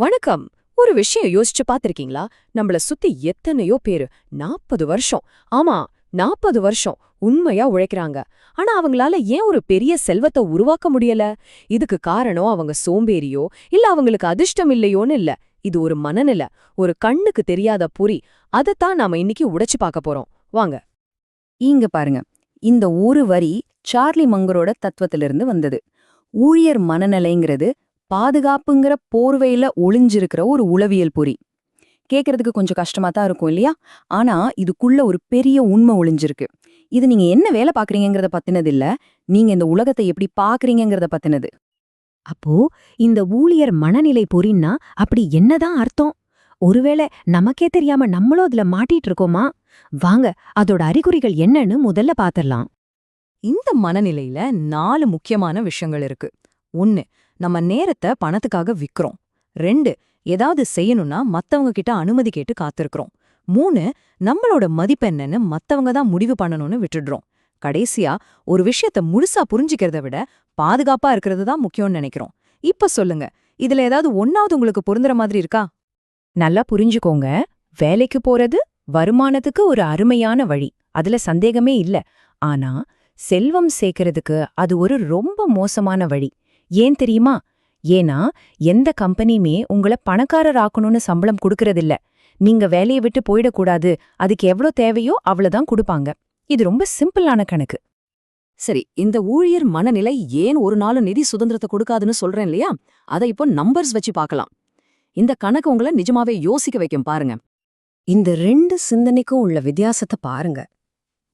வணக்கம். ஒரு விஷயம் யோசிச்சு பார்த்திருக்கீங்களா? நம்மள சுத்தி எத்தனையோ பேரு நாற்பது வருஷம். ஆமா நாற்பது வருஷம் உண்மையா உழைக்கிறாங்க. ஆனா அவங்களால ஏன் ஒரு பெரிய செல்வத்தை உருவாக்க முடியல? இதுக்கு காரணம் அவங்க சோம்பேறியோ இல்ல அவங்களுக்கு அதிர்ஷ்டம் இல்லையோன்னு இல்ல. இது ஒரு மனநிலை ஒரு கண்ணுக்கு தெரியாத புரி. அதைத்தான் நாம இன்னைக்கு உடைச்சு பார்க்க போறோம். வாங்க. இங்க பாருங்க. இந்த ஒரு வரி சார்லி மங்கரோட தத்துவத்திலிருந்து வந்தது. ஊழியர் மனநிலைங்கிறது பாதுகாப்புங்கிற போர்வையில ஒளிஞ்சிருக்கிற ஒரு உளவியல் பொறி. கேட்கறதுக்கு கொஞ்சம் கஷ்டமா தான் இருக்கும் இல்லையா? ஆனா இதுக்குள்ள ஒரு பெரிய உண்மை ஒளிஞ்சிருக்கு. இது நீங்க என்ன வேலை பாக்குறீங்கங்கறத பத்தினது இல்ல நீங்க இந்த உலகத்தை எப்படி பாக்குறீங்கங்கறத பத்தினது. அப்போ இந்த ஊழியர் மனநிலை பொறின்னா அப்படி என்னதான் அர்த்தம்? ஒருவேளை நமக்கே தெரியாம நம்மளும் அதுல மாட்டிட்டு இருக்கோமா வாங்க அதோட அறிகுறிகள் என்னன்னு முதல்ல பாத்திரலாம் இந்த மனநிலையில நாலு முக்கியமான விஷயங்கள் இருக்கு. ஒன்னு நம்ம நேரத்தை பணத்துக்காக விக்கிறோம். ரெண்டு ஏதாவது செய்யணும்னா மத்தவங்க கிட்ட அனுமதி கேட்டு காத்திருக்கிறோம். மூணு நம்மளோட மதிப்பென்னன்னு மத்தவங்க தான் முடிவு பண்ணணும்னு விட்டுடுறோம். கடைசியா ஒரு விஷயத்த முழுசா புரிஞ்சுக்கிறத விட பாதுகாப்பா இருக்கிறது தான் முக்கியம்னு நினைக்கிறோம். இப்ப சொல்லுங்க இதுல ஏதாவது ஒன்னாவது உங்களுக்கு பொருந்துற மாதிரி இருக்கா? நல்லா புரிஞ்சுக்கோங்க. வேலைக்கு போறது வருமானத்துக்கு ஒரு அருமையான வழி. அதுல சந்தேகமே இல்ல. ஆனா செல்வம் சேர்க்கறதுக்கு அது ஒரு ரொம்ப மோசமான வழி. ஏன் தெரியுமா? ஏன்னா எந்த கம்பெனியுமே உங்கள பணக்காரர் ஆக்கணும்னு சம்பளம் கொடுக்கறதில்ல. நீங்க வேலையை விட்டு போயிடக்கூடாது. அதுக்கு எவ்ளோ தேவையோ அவ்வளவுதான் கொடுப்பாங்க. இது ரொம்ப சிம்பிளான கணக்கு. சரி இந்த ஊழியர் மனநிலை ஏன் ஒரு நாளும் நிதி சுதந்திரத்தை கொடுக்காதுன்னு சொல்றேன் இல்லையா? அதை இப்போ நம்பர்ஸ் வச்சு பார்க்கலாம். இந்த கணக்கு உங்களை நிஜமாவே யோசிக்க வைக்கும் பாருங்க. இந்த ரெண்டு சிந்தனைக்கும் உள்ள வித்தியாசத்தை பாருங்க.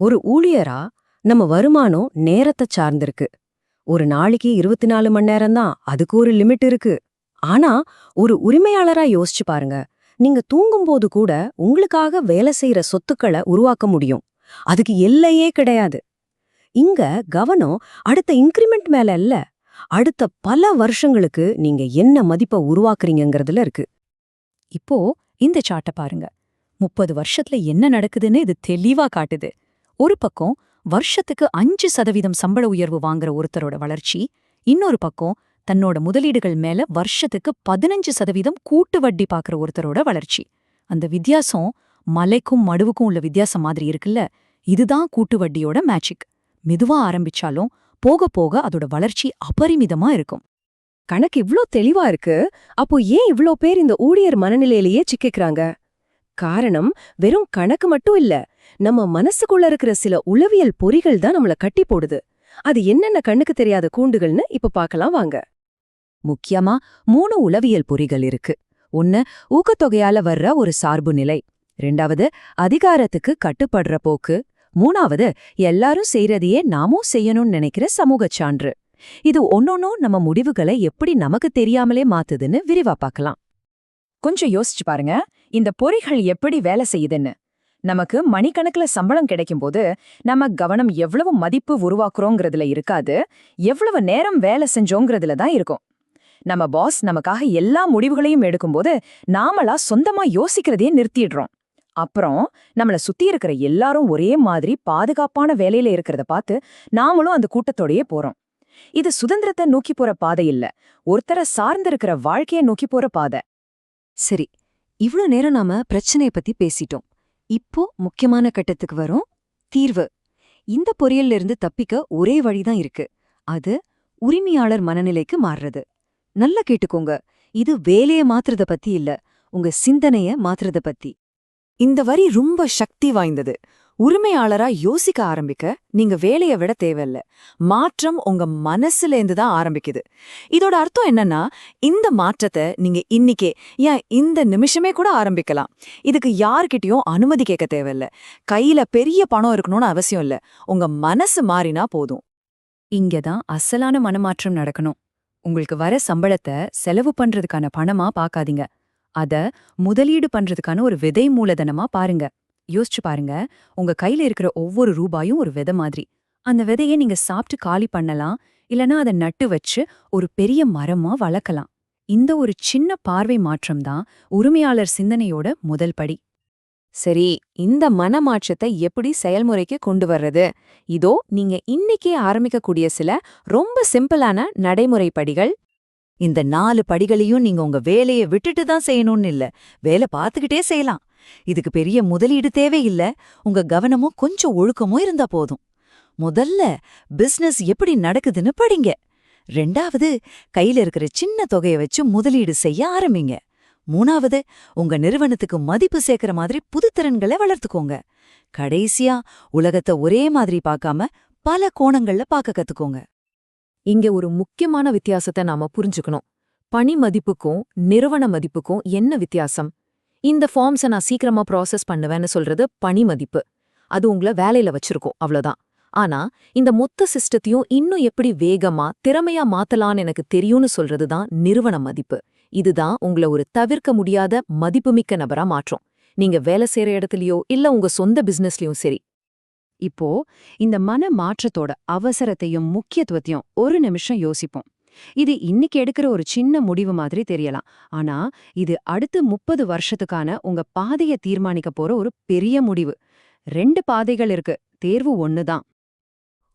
ஒரு ஊழியரா நம்ம வருமானம் நேரத்தை சார்ந்திருக்கு. ஒரு நாளைக்கு இருபத்தி நாலு மணி நேரம் தான் அதுக்கு ஒரு லிமிட் இருக்கு. ஆனா ஒரு உரிமையாளரா யோசிச்சு பாருங்க. நீங்க தூங்கும்போது கூட உங்களுக்காக வேலை செய்யற சொத்துக்களை உருவாக்க முடியும். அதுக்கு எல்லையே கிடையாது. இங்க கவனம் அடுத்த இன்க்ரிமெண்ட் மேல இல்ல. அடுத்த பல வருஷங்களுக்கு நீங்க என்ன மதிப்பை உருவாக்குறீங்கங்கறதுல இருக்கு. இப்போ இந்த சார்ட்ட பாருங்க. முப்பது வருஷத்துல என்ன நடக்குதுன்னு இது தெளிவா காட்டுது. ஒரு பக்கம் வருஷத்துக்கு அஞ்சு சதவீதம் சம்பள உயர்வு வாங்குற ஒருத்தரோட வளர்ச்சி இன்னொரு பக்கம் தன்னோட முதலீடுகள் மேல வருஷத்துக்கு பதினஞ்சு சதவீதம் கூட்டு வட்டி பாக்குற ஒருத்தரோட வளர்ச்சி. அந்த வித்தியாசம் மலைக்கும் மடுவுக்கும் உள்ள வித்தியாசம் மாதிரி இருக்குல்ல இதுதான் கூட்டு வட்டியோட மேஜிக் மெதுவா ஆரம்பிச்சாலும் போக போக அதோட வளர்ச்சி அபரிமிதமா இருக்கும். கணக்கு இவ்ளோ தெளிவா இருக்கு அப்போ ஏன் இவ்ளோ பேர் இந்த ஊழியர் மனநிலையிலேயே சிக்கிக்கிறாங்க? காரணம் வெறும் கணக்கு மட்டும் இல்ல நம்ம மனசுக்குள்ள இருக்கிற சில உளவியல் பொறிகள் தான் நம்மள கட்டி போடுது. அது என்னென்ன கண்ணுக்கு தெரியாத கூண்டுகள்னு இப்ப பார்க்கலாம் வாங்க. முக்கியமா மூணு உளவியல் பொறிகள் இருக்கு. ஒன்னு ஊக்கத்தொகையால வர்ற ஒரு சார்பு நிலை. ரெண்டாவது அதிகாரத்துக்கு கட்டுப்படுற போக்கு. மூணாவது எல்லாரும் செய்யறதையே நாமும் செய்யணும்னு நினைக்கிற சமூகச் சான்று. இது ஒன்னொன்னும் நம்ம முடிவுகளை எப்படி நமக்கு தெரியாமலே மாத்துதுன்னு விரிவா பார்க்கலாம் கொஞ்சம் யோசிச்சு பாருங்க. இந்த பொறிகள் எப்படி வேலை செய்யுதுன்னு. நமக்கு மணிக்கணக்குல சம்பளம் கிடைக்கும்போது நம்ம கவனம் எவ்வளவு மதிப்பு உருவாக்குறோங்கிறதுல இருக்காது. எவ்வளவு நேரம் வேலை செஞ்சோங்கிறதுல தான் இருக்கும். நம்ம பாஸ் நமக்காக எல்லா முடிவுகளையும் எடுக்கும்போது நாமளா சொந்தமா யோசிக்கிறதையே நிறுத்திடுறோம். அப்புறம் நம்மள சுத்தி இருக்கிற எல்லாரும் ஒரே மாதிரி பாதுகாப்பான வேலையில இருக்கிறத பார்த்து நாமளும் அந்த கூட்டத்தோடயே போறோம். இது சுதந்திரத்தை நோக்கி போற பாதை இல்ல. ஒருத்தரை சார்ந்திருக்கிற வாழ்க்கைய நோக்கி போற பாதை. சரி இவ்ளோ நேரம் நாம பிரச்சனைய பத்தி பேசிட்டோம். இப்போ முக்கியமான கட்டத்துக்கு வரும். தீர்வு. இந்த பொறியல்ல இருந்து தப்பிக்க ஒரே வழிதான் இருக்கு. அது உரிமையாளர் மனநிலைக்கு மாறுறது. நல்லா கேட்டுக்கோங்க. இது வேலைய மாத்துறத பத்தி இல்ல. உங்க சிந்தனைய மாத்துறத பத்தி. இந்த வரி ரொம்ப சக்தி வாய்ந்தது. உரிமையாளரா யோசிக்க ஆரம்பிக்க நீங்க வேலைய விட தேவையில்ல. மாற்றம் உங்க மனசுல இருந்து தான் ஆரம்பிக்குது. இதோட அர்த்தம் என்னன்னா இந்த மாற்றத்தை நீங்க இன்னிக்கே ஏன் இந்த நிமிஷமே கூட ஆரம்பிக்கலாம். இதுக்கு யார்கிட்டயும் அனுமதி கேட்க தேவையில்ல. கையில பெரிய பணம் இருக்கணும்னு அவசியம் இல்ல. உங்க மனசு மாறினா போதும். இங்கதான் அசலான மனமாற்றம் நடக்கணும். உங்களுக்கு வர சம்பளத்தை செலவு பண்றதுக்கான பணமா பாக்காதீங்க அத முதலீடு பண்றதுக்கான ஒரு விதை மூலதனமா பாருங்க. யோசிச்சு பாருங்க. உங்க கையில இருக்கிற ஒவ்வொரு ரூபாயும் ஒரு விதை மாதிரி. அந்த விதையை நீங்க சாப்பிட்டு காலி பண்ணலாம். இல்லனா அதை நட்டு வச்சு ஒரு பெரிய மரமா வளர்க்கலாம். இந்த ஒரு சின்ன பார்வை மாற்றம் தான் உரிமையாளர் சிந்தனையோட முதல் படி. சரி இந்த மனமாற்றத்தை எப்படி செயல்முறைக்கு கொண்டு வர்றது? இதோ நீங்க இன்னைக்கே ஆரம்பிக்கக்கூடிய சில ரொம்ப சிம்பிளான நடைமுறை படிகள். இந்த நாலு படிகளையும் நீங்க உங்க வேலைய விட்டுட்டு தான் செய்யணும்னு இல்ல. வேலை பார்த்துக்கிட்டே செய்யலாம். இதுக்கு பெரிய முதலீடு தேவையில்ல. உங்க கவனமும் கொஞ்சம் ஒழுக்கமும் இருந்தா போதும். முதல்ல பிசினஸ் எப்படி நடக்குதுன்னு படிங்க. ரெண்டாவது கையில இருக்கிற சின்ன தொகையை வச்சு முதலீடு செய்ய ஆரம்பிங்க. மூணாவது உங்க நிறுவனத்துக்கு மதிப்பு சேர்க்கிற மாதிரி புது திறன்களை வளர்த்துக்கோங்க. கடைசியா உலகத்தை ஒரே மாதிரி பார்க்காம பல கோணங்கள்ல பார்க்க கத்துக்கோங்க. இங்க ஒரு முக்கியமான வித்தியாசத்தை நாம புரிஞ்சுக்கணும். பணி மதிப்புக்கும் நிறுவன மதிப்புக்கும் என்ன வித்தியாசம்? இந்த ஃபார்ம்ஸை நான் சீக்கிரமா ப்ராசஸ் பண்ணுவேன்னு சொல்றது பணி மதிப்பு. அது உங்கள வேலையில வச்சிருக்கோம் அவ்வளோதான் ஆனா இந்த மொத்த சிஸ்டத்தையும் இன்னும் எப்படி வேகமா திறமையா மாத்தலான்னு எனக்கு தெரியும்னு சொல்றது தான் நிறுவன மதிப்பு. இதுதான் உங்களை ஒரு தவிர்க்க முடியாத மதிப்புமிக்க நபரா மாற்றும். நீங்க வேலை செய்யற இடத்துலயோ இல்ல உங்க சொந்த பிசினஸ்லயும் சரி. இப்போ இந்த மன மாற்றத்தோட அவசரத்தையும் முக்கியத்துவத்தையும் ஒரு நிமிஷம் யோசிப்போம். இது இன்னைக்கு எடுக்கிற ஒரு சின்ன முடிவு மாதிரி தெரியலாம். ஆனா இது அடுத்து முப்பது வருஷத்துக்கான உங்க பாதைய தீர்மானிக்க போற ஒரு பெரிய முடிவு. ரெண்டு பாதைகள் இருக்கு. தேர்வு ஒண்ணுதான்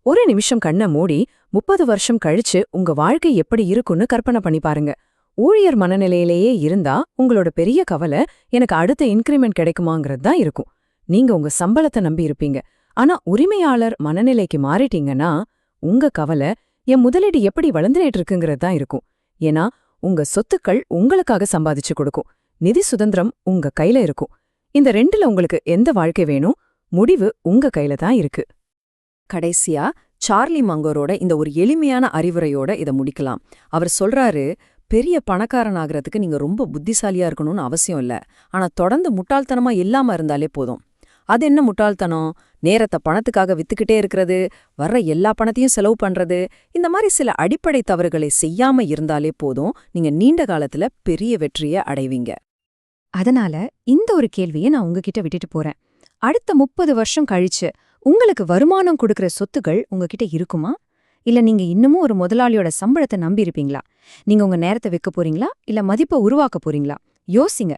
ஒரு நிமிஷம் கண்ண மூடி முப்பது வருஷம் கழிச்சு உங்க வாழ்க்கை எப்படி இருக்கும்னு கற்பனை பண்ணி பாருங்க. ஊழியர் மனநிலையிலேயே இருந்தா உங்களோட பெரிய கவலை எனக்கு அடுத்த இன்க்ரிமெண்ட் கிடைக்குமாங்கிறது தான் இருக்கும். நீங்க உங்க சம்பளத்தை நம்பி இருப்பீங்க. ஆனா உரிமையாளர் மனநிலைக்கு மாறிட்டீங்கன்னா உங்க கவலை என் முதலீடு எப்படி வளர்ந்துட்டு இருக்குங்கிறது தான் இருக்கும். ஏன்னா உங்க சொத்துக்கள் உங்களுக்காக சம்பாதிச்சு கொடுக்கும். நிதி சுதந்திரம் உங்க கையில இருக்கும். இந்த ரெண்டுல உங்களுக்கு எந்த வாழ்க்கை வேணும்? முடிவு உங்க கையில தான் இருக்கு. கடைசியா சார்லி மங்கோரோட இந்த ஒரு எளிமையான அறிவுரையோட இத முடிக்கலாம். அவர் சொல்றாரு பெரிய பணக்காரன் ஆகிறதுக்கு நீங்க ரொம்ப புத்திசாலியா இருக்கணும்னு அவசியம் இல்ல. ஆனா தொடர்ந்து முட்டாள்தனமா இல்லாம இருந்தாலே போதும். அது என்ன முட்டாள்தனம்? நேரத்தை பணத்துக்காக வித்துக்கிட்டே இருக்கிறது வர்ற எல்லா பணத்தையும் செலவு பண்றது இந்த மாதிரி சில அடிப்படை தவறுகளை செய்யாம இருந்தாலே போதும் நீங்க நீண்ட காலத்துல பெரிய வெற்றியை அடைவீங்க. அதனால இந்த ஒரு கேள்வியை நான் உங்ககிட்ட விட்டுட்டு போறேன். அடுத்த முப்பது வருஷம் கழிச்சு உங்களுக்கு வருமானம் கொடுக்கற சொத்துகள் உங்ககிட்ட இருக்குமா? இல்ல நீங்க இன்னமும் ஒரு முதலாளியோட சம்பளத்தை நம்பி இருப்பீங்களா? நீங்க உங்க நேரத்தை வைக்க போறீங்களா? இல்ல மதிப்பை உருவாக்க போறீங்களா? யோசிங்க.